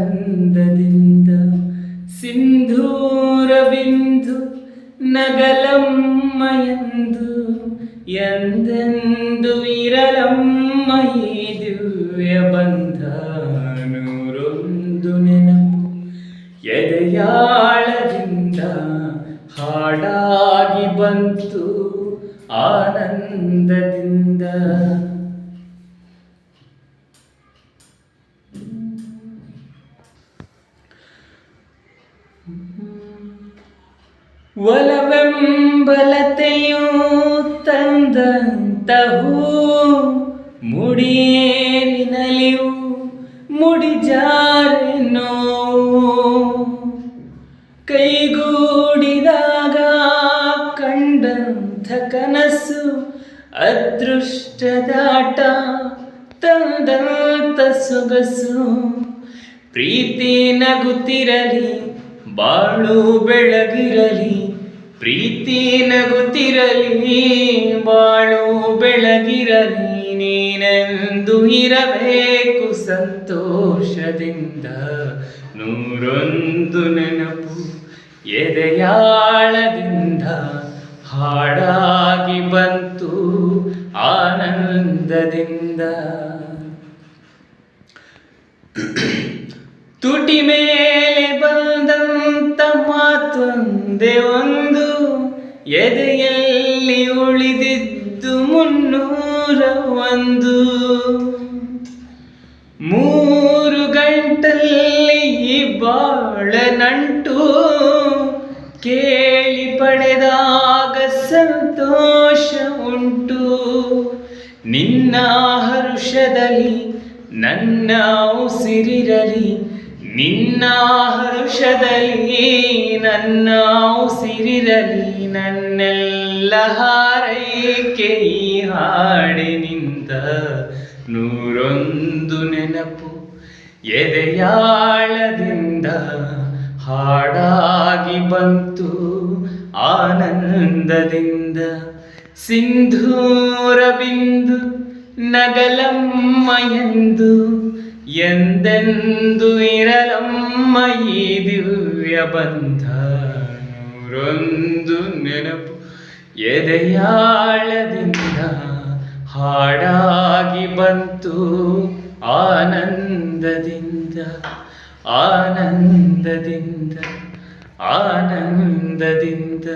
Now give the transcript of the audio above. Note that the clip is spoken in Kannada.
ಗಂಧದಿಂದ ಸಿಂಧೂರ ಬಿಂದು ನಗಲಮ್ಮಯಂದು ಎಂದೆಂದು ವಿರಲಮ್ಮಯೇ ದಿವ್ಯ ಬಂಧ ನೂರೊಂದು ನೆನಪು ಎದೆಯಾಳದಿಂದ ಹಾಡಾಗಿ ಬಂತು ಆನಂದದಿಂದ. ಒಲವೆಂಬಲತೆಯು ತಂದಂತಹೂ ಮುಡಿಯೇರಿನಲಿಯು ಮುಡಿಜಾರೆನೋ. ಕೈಗೂಡಿದಾಗ ಕಂಡಂಥ ಕನಸು ಅದೃಷ್ಟದಾಟ ತಂದಂತ ಸೊಗಸು ಪ್ರೀತಿ ನಗುತ್ತಿರಲಿ ಬಾಳು ಬೆಳಗಿರಲಿ, ಪ್ರೀತಿ ನಗುತ್ತಿರಲಿ, ಬಾಳು ಬೆಳಗಿರಲಿ, ನೀನೆಂದು ಇರಬೇಕು ಸಂತೋಷದಿಂದ. ನೂರೊಂದು ನೆನಪು ಎದೆಯಾಳದಿಂದ ಹಾಡಾಗಿ ಬಂತು ಆನಂದದಿಂದ. ತುಟಿಮೆ ಮಾತೊಂದೇ ಒಂದು ಎದೆಯಲ್ಲಿ ಉಳಿದಿದ್ದು ಮುನ್ನೂರ ಒಂದು ಮೂರು ಗಂಟಲ್ಲಿ ಬಾಳ ನಂಟು, ಕೇಳಿ ಪಡೆದಾಗ ಸಂತೋಷ ಉಂಟು. ನಿನ್ನ ಹರುಷದಲ್ಲಿ ನನ್ನ ಉಸಿರಿರಲಿ ನಿನ್ನ ಹರುಷದಲ್ಲಿ ನನ್ನ ಉಸಿರಿರಲಿ ನನ್ನೆಲ್ಲ ಹಾರೈಕೆ ಈ ಹಾಡಿನಿಂದ ನೂರೊಂದು ನೆನಪು ಎದೆಯಾಳದಿಂದ ಹಾಡಾಗಿ ಬಂತು ಆನಂದದಿಂದ. ಸಿಂಧೂರ ಬಿಂದು ನಗಲಮ್ಮ ಎಂದು ಎಂದೆಂದು ಇರಲಮ್ಮ ಈ ದಿವ್ಯ ಬಂಧ? ನೂರೊಂದು ನೆನಪು ಎದೆಯಾಳದಿಂದ ಹಾಡಾಗಿ ಬಂತು ಆನಂದದಿಂದ ಆನಂದದಿಂದ ಆನಂದದಿಂದ.